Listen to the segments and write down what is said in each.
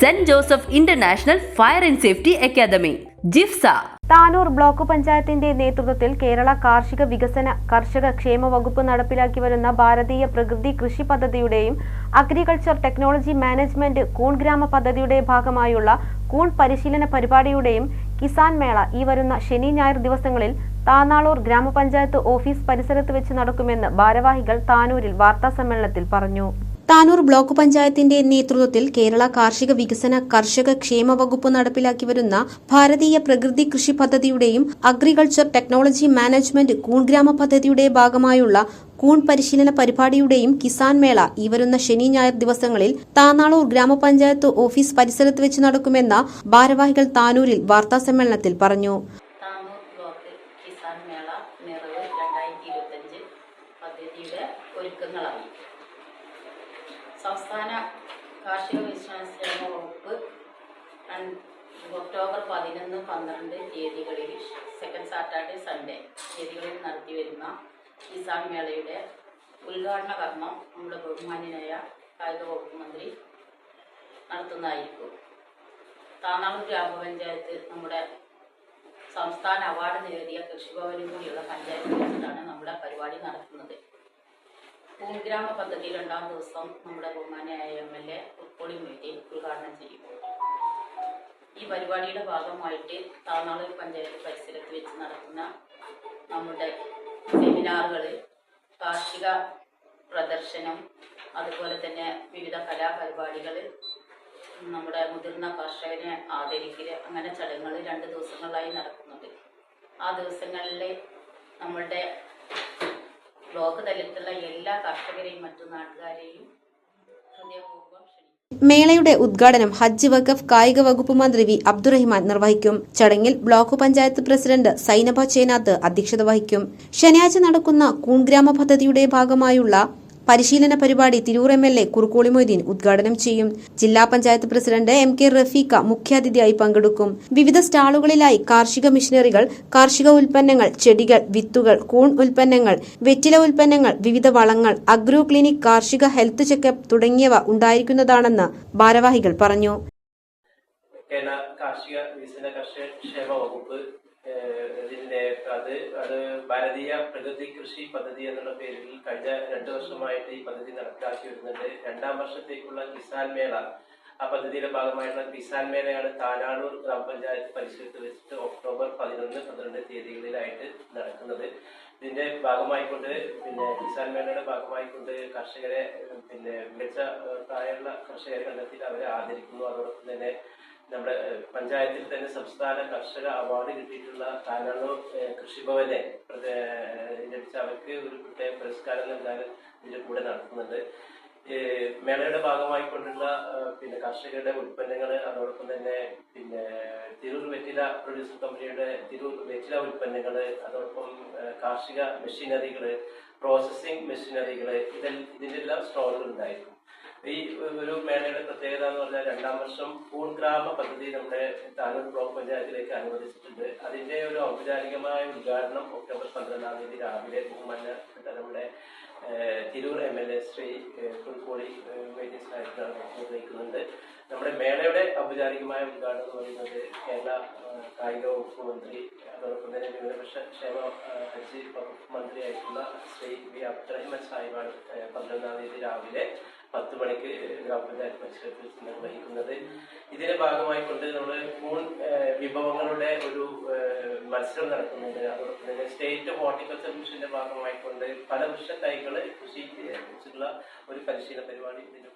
Saint Joseph international fire and safety academy JIFSA. Tanur block പഞ്ചായത്തിന്റെ നേതൃത്വത്തിൽ കേരള കാർഷിക വികസന കർഷക ക്ഷേമ വകുപ്പ് നടപ്പിലാക്കി വരുന്ന ഭാരതീയ പ്രകൃതി കൃഷി പദ്ധതിയുടെയും അഗ്രികൾച്ചർ ടെക്നോളജി മാനേജ്മെന്റ് കൂൺ ഗ്രാമ പദ്ധതിയുടെ ഭാഗമായുള്ള കൂൺ പരിശീലന പരിപാടിയുടെയും കിസാൻ മേള ഈ വരുന്ന ശനി ഞായർ ദിവസങ്ങളിൽ താനാളൂർ ഗ്രാമപഞ്ചായത്ത് ഓഫീസ് പരിസരത്ത് വെച്ച് നടക്കുമെന്ന് ഭാരവാഹികൾ താനൂരിൽ വാർത്താസമ്മേളനത്തിൽ പറഞ്ഞു. താനൂർ ബ്ലോക്ക് പഞ്ചായത്തിന്റെ നേതൃത്വത്തിൽ കേരള കാർഷിക വികസന കർഷക ക്ഷേമ വകുപ്പ് നടപ്പിലാക്കി വരുന്ന ഭാരതീയ പ്രകൃതി കൃഷി പദ്ധതിയുടെയും അഗ്രികൾച്ചർ ടെക്നോളജി മാനേജ്മെന്റ് കൂൺഗ്രാമ പദ്ധതിയുടെ ഭാഗമായുള്ള കൂൺ പരിശീലന പരിപാടിയുടെയും കിസാൻ മേള ഈ വരുന്ന ശനി ഞായർ ദിവസങ്ങളിൽ താനാളൂർ ഗ്രാമപഞ്ചായത്ത് ഓഫീസ് പരിസരത്ത് വെച്ച് നടക്കുമെന്ന ഭാരവാഹികൾ താനൂരിൽ വാർത്താസമ്മേളനത്തിൽ പറഞ്ഞു ഒക്ടോബർ പതിനൊന്ന് പന്ത്രണ്ട് തീയതികളിൽ സെക്കൻഡ് സാറ്റർഡേ സൺഡേ തീയതികളിൽ നടത്തി വരുന്ന കിസാൻ മേളയുടെ ഉദ്ഘാടന കർമ്മം നമ്മുടെ ബഹുമാന്യനായ കായിക വകുപ്പ് മന്ത്രി നടത്തുന്നതായിരിക്കും. താനാളൂർ ഗ്രാമപഞ്ചായത്ത് നമ്മുടെ സംസ്ഥാന അവാർഡ് നേടിയ കൃഷിഭവനും കൂടിയുള്ള പഞ്ചായത്ത് നമ്മുടെ പരിപാടി നടത്തുന്നത്. ഭൂമിഗ്രാമ പദ്ധതി രണ്ടാം ദിവസം നമ്മുടെ ബഹുമാനായ എം എൽ എ ഉൾപ്പൊളി മൊയ്തീൻ ഉദ്ഘാടനം ചെയ്യും. ഈ പരിപാടിയുടെ ഭാഗമായിട്ട് താന്നാളൂർ പഞ്ചായത്ത് പരിസരത്ത് വെച്ച് നടക്കുന്ന നമ്മുടെ സെമിനാറുകൾ കാർഷിക പ്രദർശനം അതുപോലെ തന്നെ വിവിധ കലാപരിപാടികൾ നമ്മുടെ മുതിർന്ന കർഷകനെ ആദരിക്കൽ അങ്ങനെ ചടങ്ങുകൾ രണ്ട് ദിവസങ്ങളിലായി നടക്കുന്നുണ്ട് ആ ദിവസങ്ങളിൽ നമ്മളുടെ ബ്ലോക്ക് തലത്തിലുള്ള എല്ലാ കർഷകരെയും മറ്റു നാട്ടുകാരെയും ഹൃദയപൂർവം മേളയുടെ ഉദ്ഘാടനം ഹജ്ജ് വഖഫ് കായിക വകുപ്പ് മന്ത്രി വി അബ്ദുറഹിമാൻ നിർവഹിക്കും. ചടങ്ങിൽ ബ്ലോക്ക് പഞ്ചായത്ത് പ്രസിഡന്റ് സൈനബ ചേനാത്ത് അധ്യക്ഷത വഹിക്കും. ശനിയാഴ്ച നടക്കുന്ന കൂൺഗ്രാമ പദ്ധതിയുടെ ഭാഗമായുള്ള പരിശീലന പരിപാടി Tirur M L A Kurukkoli Moideen ഉദ്ഘാടനം ചെയ്യും. ജില്ലാ panchayat president M K Rafeeqa മുഖ്യാതിഥിയായി പങ്കെടുക്കും. വിവിധ സ്റ്റാളുകളിലായി കാർഷിക മിഷനറികൾ കാർഷിക ഉൽപ്പന്നങ്ങൾ ചെടികൾ വിത്തുകൾ കൂൺ ഉൽപ്പന്നങ്ങൾ വെറ്റില ഉൽപ്പന്നങ്ങൾ വിവിധ വളങ്ങൾ അഗ്രോ ക്ലിനിക് കാർഷിക ഹെൽത്ത് ചെക്കപ്പ് തുടങ്ങിയവ ഉണ്ടായിരിക്കുന്നതാണെന്ന് ഭാരവാഹികൾ പറഞ്ഞു. കേരള കാർഷിക വികസന കർഷക ക്ഷേമ വകുപ്പ് ഇതിന്റെ അത് അത് ഭാരതീയ പ്രകൃതി കൃഷി പദ്ധതി എന്നുള്ള പേരിൽ കഴിഞ്ഞ രണ്ടു വർഷമായിട്ട് ഈ പദ്ധതി നടപ്പിലാക്കി വരുന്നുണ്ട്. രണ്ടാം വർഷത്തേക്കുള്ള കിസാൻ മേള ആ പദ്ധതിയുടെ ഭാഗമായിട്ടുള്ള കിസാൻ മേളയാണ് താനാളൂർ ഗ്രാമപഞ്ചായത്ത് പരിസരത്ത് വെച്ചിട്ട് ഒക്ടോബർ പതിനൊന്ന് പന്ത്രണ്ട് തീയതികളിലായിട്ട് നടക്കുന്നത്. ഇതിന്റെ ഭാഗമായിക്കൊണ്ട് പിന്നെ കിസാൻ മേളയുടെ ഭാഗമായിക്കൊണ്ട് കർഷകരെ പിന്നെ മികച്ച പ്രായമുള്ള കർഷകരെ കണ്ടെത്തി അവരെ ആദരിക്കുന്നു. അതോടൊപ്പം തന്നെ നമ്മുടെ പഞ്ചായത്തിൽ തന്നെ സംസ്ഥാന കർഷക അവാർഡ് കിട്ടിയിട്ടുള്ള താനാളൂർ കൃഷിഭവനെ ലഭിച്ച അവർക്ക് ഒരു പ്രത്യേക പുരസ്കാരം നൽകാൻ ഇതിന്റെ കൂടെ നടത്തുന്നുണ്ട്. മേളയുടെ ഭാഗമായി കൊണ്ടുള്ള പിന്നെ കർഷകരുടെ ഉൽപ്പന്നങ്ങൾ അതോടൊപ്പം തന്നെ പിന്നെ തിരൂർ വെറ്റില പ്രൊഡ്യൂസർ കമ്പനിയുടെ തിരൂർ വെറ്റില ഉൽപ്പന്നങ്ങൾ അതോടൊപ്പം കാർഷിക മെഷീനറികൾ പ്രോസസ്സിംഗ് മെഷീനറികൾ ഇതെല്ലാം എല്ലാം സ്റ്റോളുകൾ ഉണ്ടായിരിക്കും. ഈ ഒരു മേളയുടെ പ്രത്യേകത എന്ന് പറഞ്ഞാൽ രണ്ടാം വർഷം പൂൺ ഗ്രാമ പദ്ധതി നമ്മുടെ താനൂർ ബ്ലോക്ക് പഞ്ചായത്തിലേക്ക് അനുവദിച്ചിട്ടുണ്ട്. അതിന്റെ ഒരു ഔപചാരികമായ ഉദ്ഘാടനം ഒക്ടോബർ പന്ത്രണ്ടാം തീയതി രാവിലെ ബഹുമാന നമ്മുടെ Tirur M L A Shri പുൽക്കോളി വൈദ്യസായിട്ട് നിർവഹിക്കുന്നുണ്ട്. നമ്മുടെ മേളയുടെ ഔപചാരികമായ ഉദ്ഘാടനം എന്ന് പറയുന്നത് കേരള കായിക വകുപ്പ് മന്ത്രി അതോടൊപ്പം തന്നെ ന്യൂനപക്ഷ ക്ഷേമ ഹജ്ജ് വകുപ്പ് മന്ത്രിയായിട്ടുള്ള ശ്രീ വി അബ്ദുറഹിമൻ സാഹിബാണ് പന്ത്രണ്ടാം തീയതി രാവിലെ പത്ത് മണിക്ക് ഗ്രാമപഞ്ചായത്ത് വെച്ച് നിർവഹിക്കുന്നത്. ഇതിന്റെ ഭാഗമായി കൊണ്ട് നമ്മൾ മൂൺ വിഭവങ്ങളുടെ ഒരു മത്സരം നടക്കുന്നുണ്ട് അതോടൊപ്പം തന്നെ സ്റ്റേറ്റ് ഹോർട്ടിക്കൾച്ചർ മിഷന്റെ ഭാഗമായിക്കൊണ്ട് പല വൃക്ഷ തൈകൾ കൃഷി ഒരു പരിശീലന പരിപാടി ഇതിന്റെ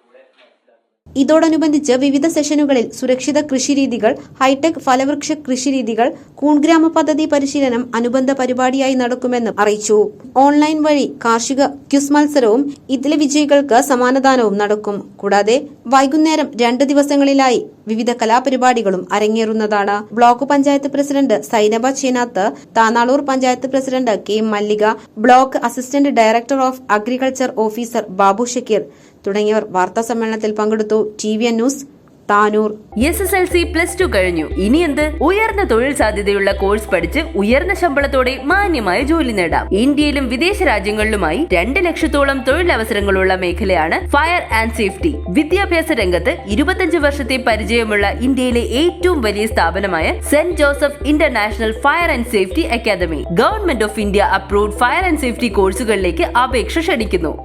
ഇതോടനുബന്ധിച്ച് വിവിധ സെഷനുകളിൽ സുരക്ഷിത കൃഷിരീതികൾ ഹൈടെക് ഫലവൃക്ഷ കൃഷിരീതികൾ കൂൺഗ്രാമ പദ്ധതി പരിശീലനം അനുബന്ധ പരിപാടിയായി നടക്കുമെന്ന് അറിയിച്ചു. ഓൺലൈൻ വഴി കാർഷിക ക്യുസ് മത്സരവും ഇതിലെ വിജയികൾക്ക് സമാനദാനവും നടക്കും. കൂടാതെ വൈകുന്നേരം രണ്ട് ദിവസങ്ങളിലായി വിവിധ കലാപരിപാടികളും അരങ്ങേറുന്നതാണ്. Block panchayat president Sainaba Chenath Thanalur panchayat president K Mallika block assistant director of agriculture officer Babu Shakeer തുടങ്ങിയവർ വാർത്താ സമ്മേളനത്തിൽ പങ്കെടുത്തു. T V N news Tanur. S S L C plus two കഴിഞ്ഞു. ഇനി എന്ത്? ഉയർന്ന തൊഴിൽ സാധ്യതയുള്ള കോഴ്സ് പഠിച്ച് ഉയർന്ന ശമ്പളത്തോടെ മാന്യമായ ജോലി നേടാം. ഇന്ത്യയിലും വിദേശ രാജ്യങ്ങളിലുമായി രണ്ട് ലക്ഷത്തോളം തൊഴിലവസരങ്ങളുള്ള മേഖലയാണ് ഫയർ ആൻഡ് സേഫ്റ്റി വിദ്യാഭ്യാസ രംഗത്ത് ഇരുപത്തഞ്ച് വർഷത്തെ പരിചയമുള്ള ഇന്ത്യയിലെ ഏറ്റവും വലിയ സ്ഥാപനമായ saint Joseph international fire and safety academy government of India approved fire and safety കോഴ്സുകളിലേക്ക് അപേക്ഷ ക്ഷണിക്കുന്നു.